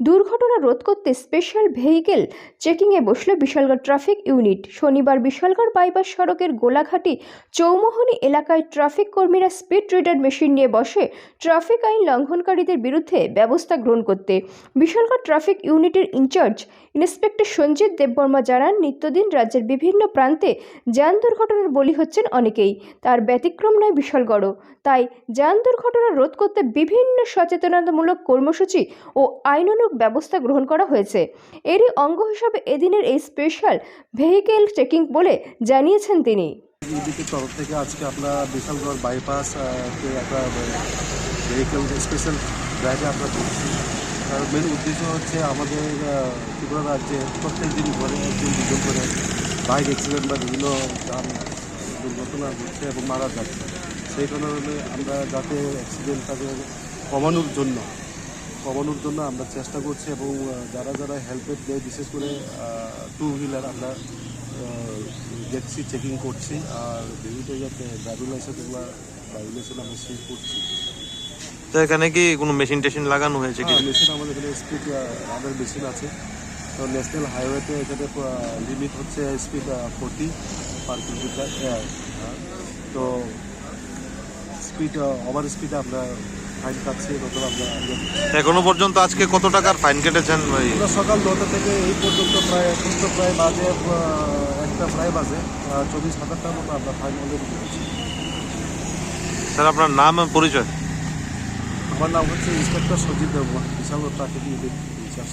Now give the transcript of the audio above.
দুর্ঘটনা রোধ করতে স্পেশাল ভেহিকেল চেকিংয়ে বসল বিশালগড় ট্রাফিক ইউনিট শনিবার বিশালগড় বাইপাস সড়কের গোলাঘাটি চৌমোহনী এলাকায় ট্রাফিক কর্মীরা স্পিড রিডার মেশিন নিয়ে বসে ট্রাফিক আইন লঙ্ঘনকারীদের বিরুদ্ধে ব্যবস্থা গ্রহণ করতে। বিশালগড় ট্রাফিক ইউনিটের in charge inspector Sanjit Debbarma জানান, নিত্যদিন রাজ্যের বিভিন্ন প্রান্তে যান দুর্ঘটনার বলি হচ্ছেন অনেকেই। তার ব্যতিক্রম নয় বিশালগড়ও। তাই যান দুর্ঘটনা রোধ করতে বিভিন্ন সচেতনতামূলক কর্মসূচি ও আইনানুগ ব্যবস্থা গ্রহণ করা হয়েছে। এরই অঙ্গ হিসাবে এদিনের এই স্পেশাল ভেহিকেল চেকিং বলে জানিয়েছেন তিনি। তরফ থেকে আজকে আমরা বিশালগড় বাইপাস একটা ভেহিকেল স্পেশাল ড্রাইভে আমরা করছি তার মেন উদ্দেশ্য হচ্ছে আমাদের ত্রিপুরা রাজ্যে প্রত্যেক দিন ঘরে একদিন দুজন করে বাইক অ্যাক্সিডেন্ট বা বিভিন্ন যান, দুর্ঘটনা ঘটছে এবং মারা যাচ্ছে। সেই কারণে আমরা যাতে অ্যাক্সিডেন্টটাকে কমানোর জন্য কমানোর জন্য আমরা চেষ্টা করছি এবং যারা যারা হেল্পের দেয় বিশেষ করে টু হুইলার আমরা দেখছি চেকিং করছি। আর বিভিন্ন যাতে ড্রাইভিং লাইসেন্স এগুলো ড্রাইভিং লাইসেন্স আমরা চেক করছি। তো এখানে কি কোনো মেশিন টেশিন লাগানো হয়েছে কি? মেশিন আমাদের এখানে স্পিড আমাদের মেশিন আছে। তো ন্যাশনাল হাইওয়েতে এখানে লিমিট হচ্ছে speed forty per kilometre speed over স্পিডে আমরা ফাইন কাটছি নতুন আমরা এখনও পর্যন্ত আজকে কত টাকার ফাইন কেটেছেন ওই আমরা সকাল নটা থেকে এই পর্যন্ত প্রায় এখন তো প্রায় বাজে একটা প্রায় বাজে চব্বিশ হাজারটার মতো আমরা ফাইন অলরেডি করেছি স্যার আপনার নাম পরিচয়? আমার নাম হচ্ছে ইন্সপেক্টর সজিত দেববর্মা বিশাল ট্রাফিক ইউনিট ইনচার্জ।